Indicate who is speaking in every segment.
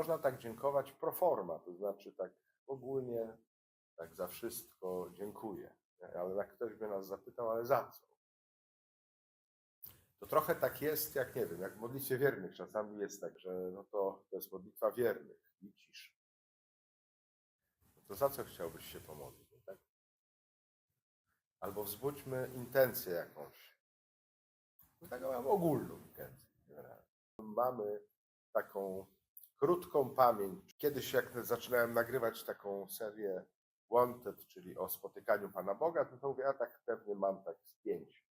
Speaker 1: można tak dziękować pro forma, to znaczy tak ogólnie, tak za wszystko dziękuję. Ale jak ktoś by nas zapytał, ale za co? To trochę tak jest, jak nie wiem, jak w modlitwie wiernych czasami jest tak, że no to, to jest modlitwa wiernych i cisz. No to za co chciałbyś się pomodlić? Tak? Albo wzbudźmy intencję jakąś. No taką mam ogólną intencję. generalnie. Mamy taką krótką pamięć. Kiedyś jak zaczynałem nagrywać taką serię Wanted, czyli o spotykaniu Pana Boga, to, to mówię, ja tak pewnie mam tak z pięć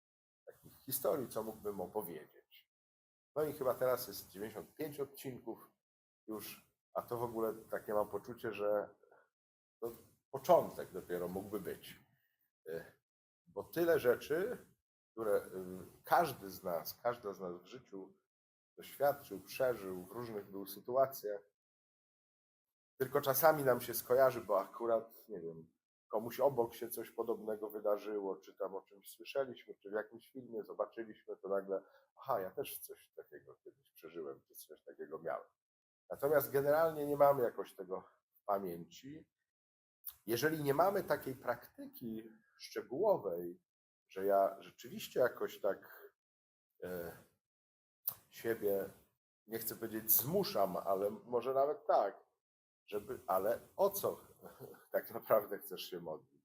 Speaker 1: takich historii, co mógłbym opowiedzieć. No i chyba teraz jest 95 odcinków już, a to w ogóle takie mam poczucie, że to początek dopiero mógłby być. Y, Bo tyle rzeczy, które y, każdy z nas, każda z nas w życiu doświadczył, przeżył, w różnych był sytuacjach, tylko czasami nam się skojarzy, bo akurat, nie wiem, komuś obok się coś podobnego wydarzyło, czy tam o czymś słyszeliśmy, czy w jakimś filmie zobaczyliśmy, to nagle, aha, ja też coś takiego kiedyś przeżyłem, czy coś takiego miałem. Natomiast generalnie nie mamy jakoś tego w pamięci. Jeżeli nie mamy takiej praktyki szczegółowej, że ja rzeczywiście jakoś tak e, siebie, nie chcę powiedzieć zmuszam, ale może nawet tak, żeby, ale o co tak naprawdę chcesz się modlić?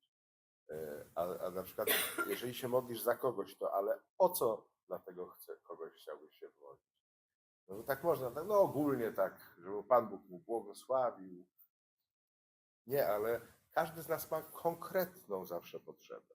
Speaker 1: E, A, a na przykład, jeżeli się modlisz za kogoś, to ale o co dla tego chce, kogoś chciałbyś się modlić? No tak można, tak, no ogólnie tak, żeby Pan Bóg mu błogosławił. Nie, ale każdy z nas ma konkretną zawsze potrzebę.